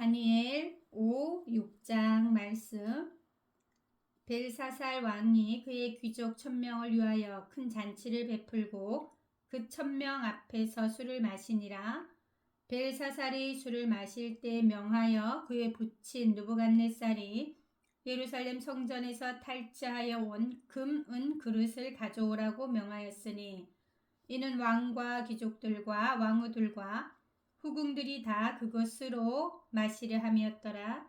다니엘 5, 6장 말씀. 벨사살 왕이 그의 귀족 천명을 위하여 큰 잔치를 베풀고 그 천명 앞에서 술을 마시니라. 벨사살이 술을 마실 때 명하여 그의 부친 누부갓네살이 예루살렘 성전에서 탈취하여 온 금, 은 그릇을 가져오라고 명하였으니 이는 왕과 귀족들과 왕후들과 후궁들이 다 그것으로 마시려 함이었더라.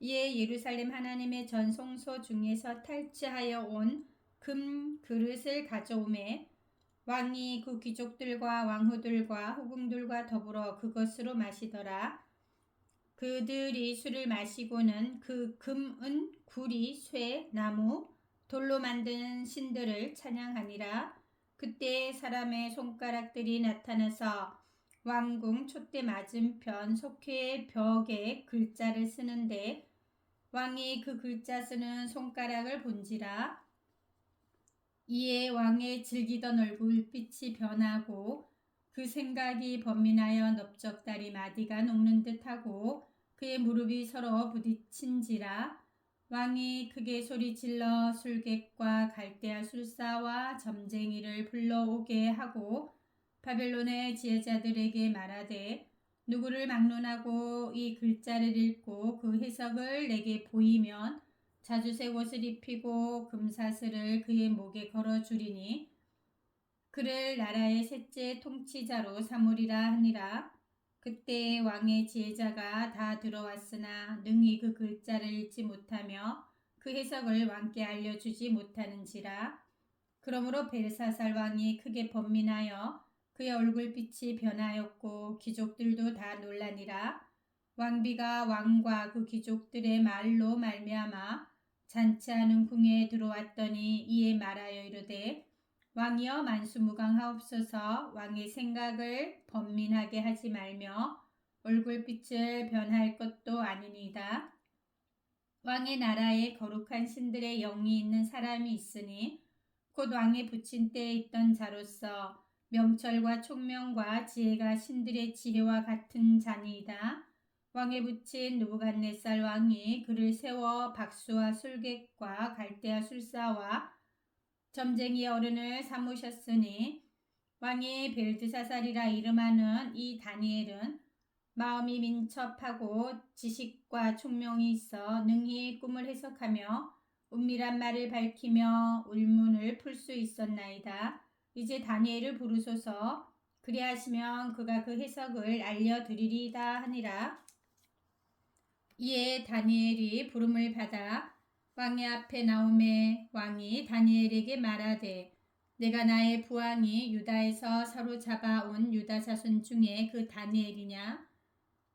이에 예루살렘 하나님의 전송소 중에서 탈취하여 온 금 그릇을 가져오매 왕이 그 귀족들과 왕후들과 후궁들과 더불어 그것으로 마시더라. 그들이 술을 마시고는 그 금은 구리, 쇠, 나무, 돌로 만든 신들을 찬양하니라. 그때 사람의 손가락들이 나타나서 왕궁 촛대 맞은편 속회의 벽에 글자를 쓰는데 왕이 그 글자 쓰는 손가락을 본지라 이에 왕의 즐기던 얼굴빛이 변하고 그 생각이 번민하여 넓적다리 마디가 녹는 듯하고 그의 무릎이 서로 부딪힌지라 왕이 크게 소리질러 술객과 갈대아 술사와 점쟁이를 불러오게 하고 바벨론의 지혜자들에게 말하되 누구를 막론하고 이 글자를 읽고 그 해석을 내게 보이면 자주색 옷을 입히고 금사슬을 그의 목에 걸어 주리니 그를 나라의 셋째 통치자로 삼으리라 하니라. 그때 왕의 지혜자가 다 들어왔으나 능히 그 글자를 읽지 못하며 그 해석을 왕께 알려주지 못하는지라. 그러므로 벨사살 왕이 크게 번민하여 그의 얼굴빛이 변하였고 귀족들도 다 놀라니라 왕비가 왕과 그 귀족들의 말로 말미암아 잔치하는 궁에 들어왔더니 이에 말하여 이르되 왕이여 만수무강하옵소서 왕의 생각을 번민하게 하지 말며 얼굴빛을 변할 것도 아니니이다. 왕의 나라에 거룩한 신들의 영이 있는 사람이 있으니 곧 왕의 부친 때에 있던 자로서 명철과 총명과 지혜가 신들의 지혜와 같은 자니이다. 왕의 부친 누부갓네살 왕이 그를 세워 박수와 술객과 갈대아 술사와 점쟁이 어른을 삼으셨으니 왕이 벨드사살이라 이름하는 이 다니엘은 마음이 민첩하고 지식과 총명이 있어 능히 꿈을 해석하며 은밀한 말을 밝히며 울문을 풀 수 있었나이다. 이제 다니엘을 부르소서 그리하시면 그가 그 해석을 알려드리리다 하니라. 이에 다니엘이 부름을 받아 왕의 앞에 나오매 왕이 다니엘에게 말하되 내가 나의 부왕이 유다에서 사로잡아 온 유다 자손 중에 그 다니엘이냐?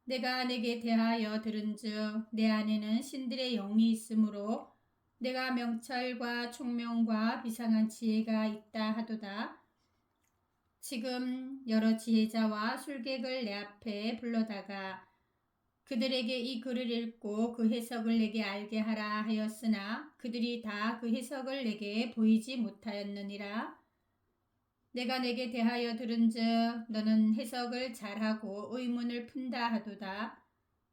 내가 내게 대하여 들은즉 내 안에는 신들의 영이 있으므로 내가 명철과 총명과 비상한 지혜가 있다 하도다. 지금 여러 지혜자와 술객을 내 앞에 불러다가 그들에게 이 글을 읽고 그 해석을 내게 알게 하라 하였으나 그들이 다 그 해석을 내게 보이지 못하였느니라. 내가 내게 대하여 들은즉 너는 해석을 잘하고 의문을 푼다 하도다.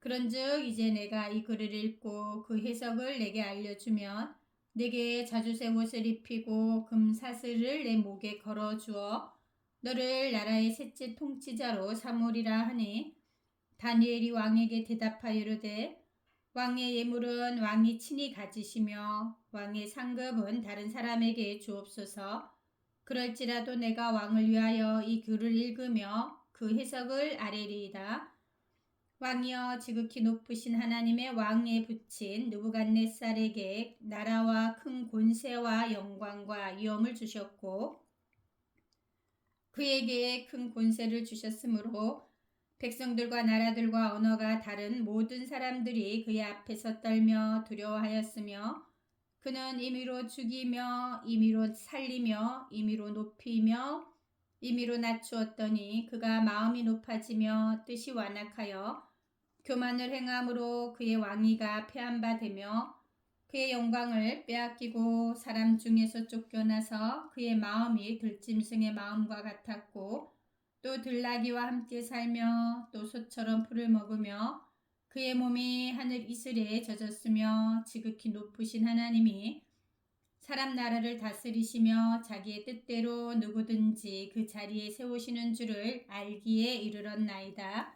그런즉 이제 내가 이 글을 읽고 그 해석을 내게 알려주면 내게 자주색 옷을 입히고 금사슬을 내 목에 걸어 주어 너를 나라의 셋째 통치자로 삼으리라 하니 다니엘이 왕에게 대답하여 이르되 왕의 예물은 왕이 친히 가지시며 왕의 상급은 다른 사람에게 주옵소서 그럴지라도 내가 왕을 위하여 이 글을 읽으며 그 해석을 아뢰리이다. 왕이여 지극히 높으신 하나님의 왕에 붙인 누부갓네살에게 나라와 큰 권세와 영광과 위엄을 주셨고 그에게 큰 권세를 주셨으므로 백성들과 나라들과 언어가 다른 모든 사람들이 그의 앞에서 떨며 두려워하였으며 그는 임의로 죽이며 임의로 살리며 임의로 높이며 임의로 낮추었더니 그가 마음이 높아지며 뜻이 완악하여 교만을 행함으로 그의 왕위가 폐한바 되며 그의 영광을 빼앗기고 사람 중에서 쫓겨나서 그의 마음이 들짐승의 마음과 같았고 또 들나귀와 함께 살며 또 소처럼 풀을 먹으며 그의 몸이 하늘 이슬에 젖었으며 지극히 높으신 하나님이 사람 나라를 다스리시며 자기의 뜻대로 누구든지 그 자리에 세우시는 줄을 알기에 이르렀나이다.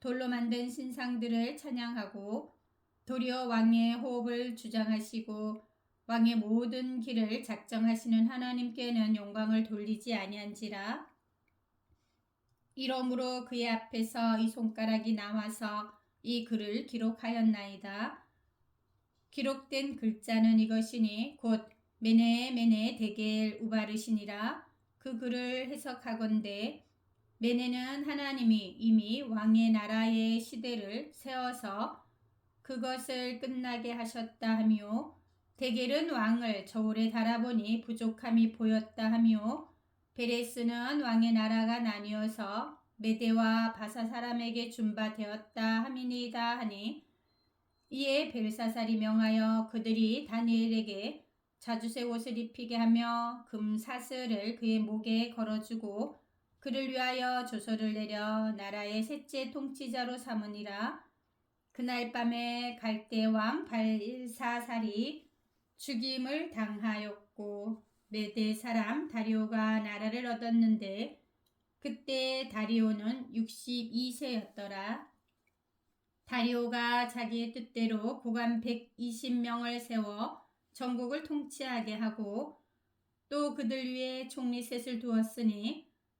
돌로 만든 신상들을 찬양하고 도리어 왕의 호흡을 주장하시고 왕의 모든 길을 작정하시는 하나님께는 영광을 돌리지 아니한지라 이러므로 그의 앞에서 이 손가락이 나와서 이 글을 기록하였나이다. 기록된 글자는 이것이니 곧 메네 메네 데겔 우바르시니라 그 글을 해석하건대 메네는 하나님이 이미 왕의 나라의 시대를 세워서 그것을 끝나게 하셨다 하며 데겔은 왕을 저울에 달아보니 부족함이 보였다 하며 베레스는 왕의 나라가 나뉘어서 메대와 바사 사람에게 준바 되었다 함이니이다 하니 이에 벨사살이 명하여 그들이 다니엘에게 자주색 옷을 입히게 하며 금 사슬을 그의 목에 걸어주고 그를 위하여 조서를 내려 나라의 셋째 통치자로 삼으니라 그날 밤에 갈대 왕 발사살이 죽임을 당하였고 메대 사람 다리오가 나라를 얻었는데 그때 다리오는 62세였더라. 다리오가 자기의 뜻대로 고관 120명을 세워 전국을 통치하게 하고 또 그들 위에 총리 셋을 두었으니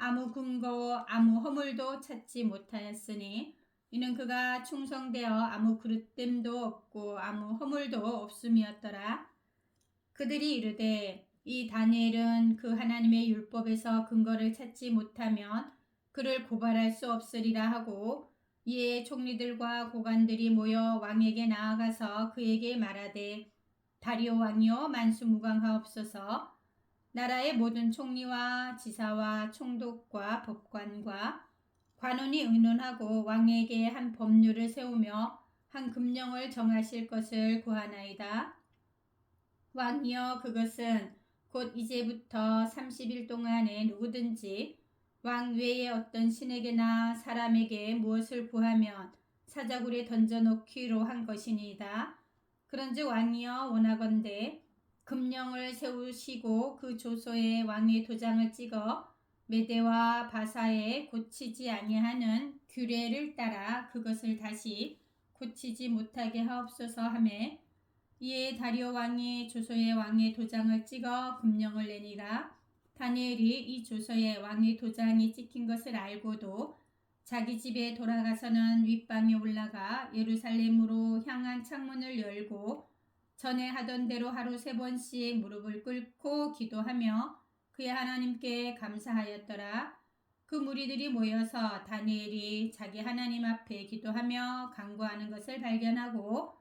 아무 근거 아무 허물도 찾지 못하였으니 이는 그가 충성되어 아무 그릇됨도 없고 아무 허물도 없음이었더라. 그들이 이르되 이 다니엘은 그 하나님의 율법에서 근거를 찾지 못하면 그를 고발할 수 없으리라 하고 이에 총리들과 고관들이 모여 왕에게 나아가서 그에게 말하되 다리오 왕이여 만수무강하옵소서 나라의 모든 총리와 지사와 총독과 법관과 관원이 의논하고 왕에게 한 법률을 세우며 한 금령을 정하실 것을 구하나이다. 왕이여 그것은 곧 이제부터 30일 동안에 누구든지 왕 외에 어떤 신에게나 사람에게 무엇을 구하면 사자굴에 던져놓기로 한 것이니이다. 그런즉 왕이여 원하건대 금령을 세우시고 그 조서에 왕의 도장을 찍어 메대와 바사에 고치지 아니하는 규례를 따라 그것을 다시 고치지 못하게 하옵소서 하매 이에 다리오 왕이 조서에 왕의 도장을 찍어 금령을 내니라. 다니엘이 이 조서에 왕의 도장이 찍힌 것을 알고도 자기 집에 돌아가서는 윗방에 올라가 예루살렘으로 향한 창문을 열고 전에 하던 대로 하루 세 번씩 무릎을 꿇고 기도하며 그의 하나님께 감사하였더라. 그 무리들이 모여서 다니엘이 자기 하나님 앞에 기도하며 간구하는 것을 발견하고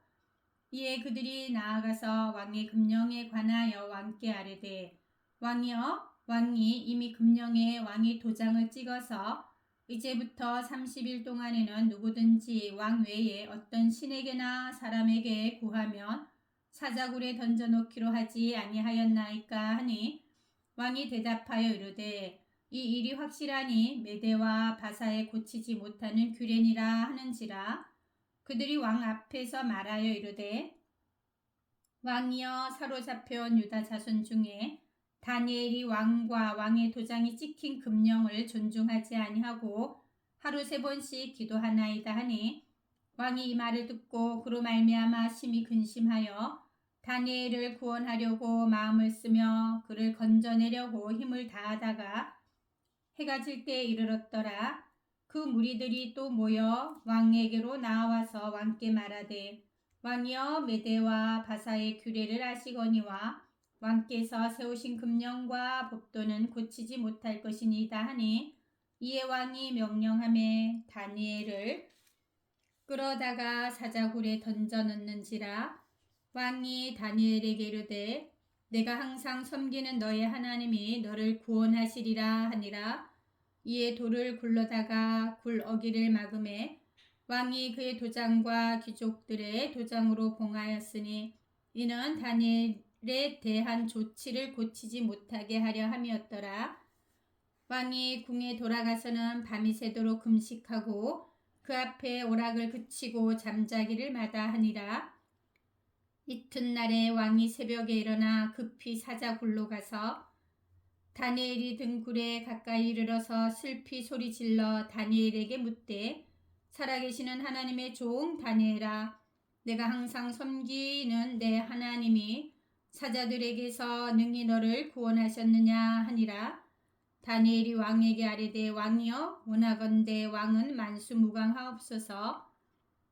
이에 그들이 나아가서 왕의 금령에 관하여 왕께 아뢰되 왕이여 왕이 이미 금령에 왕이 도장을 찍어서 이제부터 30일 동안에는 누구든지 왕 외에 어떤 신에게나 사람에게 구하면 사자굴에 던져놓기로 하지 아니하였나이까 하니 왕이 대답하여 이르되 이 일이 확실하니 메대와 바사에 고치지 못하는 규례니라 하는지라. 그들이 왕 앞에서 말하여 이르되 왕이여 사로잡혀온 유다 자손 중에 다니엘이 왕과 왕의 도장이 찍힌 금령을 존중하지 아니하고 하루 세 번씩 기도하나이다 하니 왕이 이 말을 듣고 그로 말미암아 심히 근심하여 다니엘을 구원하려고 마음을 쓰며 그를 건져내려고 힘을 다하다가 해가 질때 이르렀더라. 그 무리들이 또 모여 왕에게로 나와서 왕께 말하되 왕이여 메대와 바사의 규례를 아시거니와 왕께서 세우신 금령과 법도는 고치지 못할 것이니이다 하니 이에 왕이 명령함에 다니엘을 끌어다가 사자굴에 던져 넣는지라 왕이 다니엘에게 이르되 내가 항상 섬기는 너의 하나님이 너를 구원하시리라 하니라 이에 돌을 굴러다가 굴 어기를 막음에 왕이 그의 도장과 귀족들의 도장으로 봉하였으니 이는 다니엘에 대한 조치를 고치지 못하게 하려 함이었더라. 왕이 궁에 돌아가서는 밤이 새도록 금식하고 그 앞에 오락을 그치고 잠자기를 마다하니라. 이튿날에 왕이 새벽에 일어나 급히 사자굴로 가서 다니엘이 든 굴에 가까이 이르러서 슬피 소리 질러 다니엘에게 묻되 살아계시는 하나님의 종 다니엘아 내가 항상 섬기는 내 하나님이 사자들에게서 능히 너를 구원하셨느냐 하니라. 다니엘이 왕에게 아뢰되 왕이여 원하건대 왕은 만수무강하옵소서.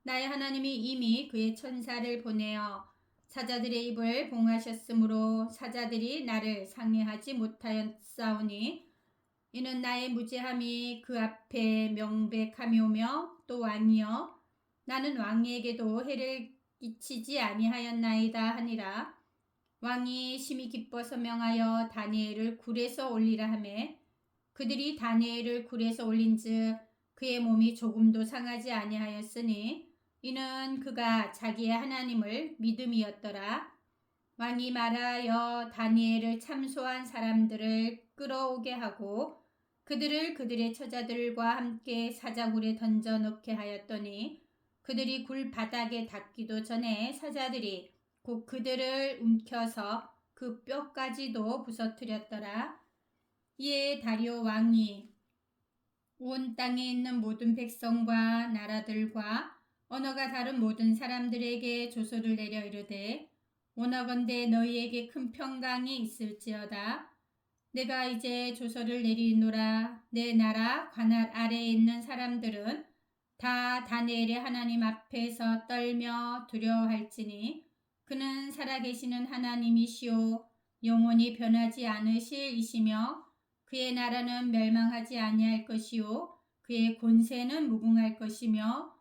나의 하나님이 이미 그의 천사를 보내어 사자들의 입을 봉하셨으므로 사자들이 나를 상해하지 못하였사오니 이는 나의 무죄함이 그 앞에 명백함이오며 또 왕이여 나는 왕에게도 해를 끼치지 아니하였나이다 하니라. 왕이 심히 기뻐서 명하여 다니엘을 굴에서 올리라 하매 그들이 다니엘을 굴에서 올린즉 그의 몸이 조금도 상하지 아니하였으니 이는 그가 자기의 하나님을 믿음이었더라. 왕이 말하여 다니엘을 참소한 사람들을 끌어오게 하고 그들을 그들의 처자들과 함께 사자굴에 던져 넣게 하였더니 그들이 굴 바닥에 닿기도 전에 사자들이 곧 그들을 움켜서 그 뼈까지도 부서뜨렸더라. 이에 다리오 왕이 온 땅에 있는 모든 백성과 나라들과 언어가 다른 모든 사람들에게 조소를 내려 이르되 원하건대 너희에게 큰 평강이 있을지어다. 내가 이제 조서를 내리노라. 내 나라 관할 아래에 있는 사람들은 다 다니엘의 하나님 앞에서 떨며 두려워할지니 그는 살아계시는 하나님이시오 영원히 변하지 않으실 이시며 그의 나라는 멸망하지 아니할 것이요 그의 권세는 무궁할 것이며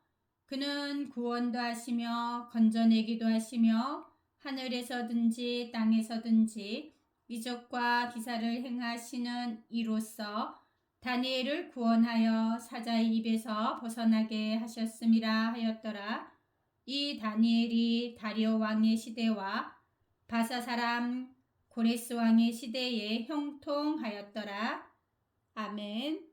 그는 구원도 하시며 건져내기도 하시며 하늘에서든지 땅에서든지 이적과 기사를 행하시는 이로써 다니엘을 구원하여 사자의 입에서 벗어나게 하셨음이라 하였더라. 이 다니엘이 다리오 왕의 시대와 바사 사람 고레스 왕의 시대에 형통하였더라. 아멘.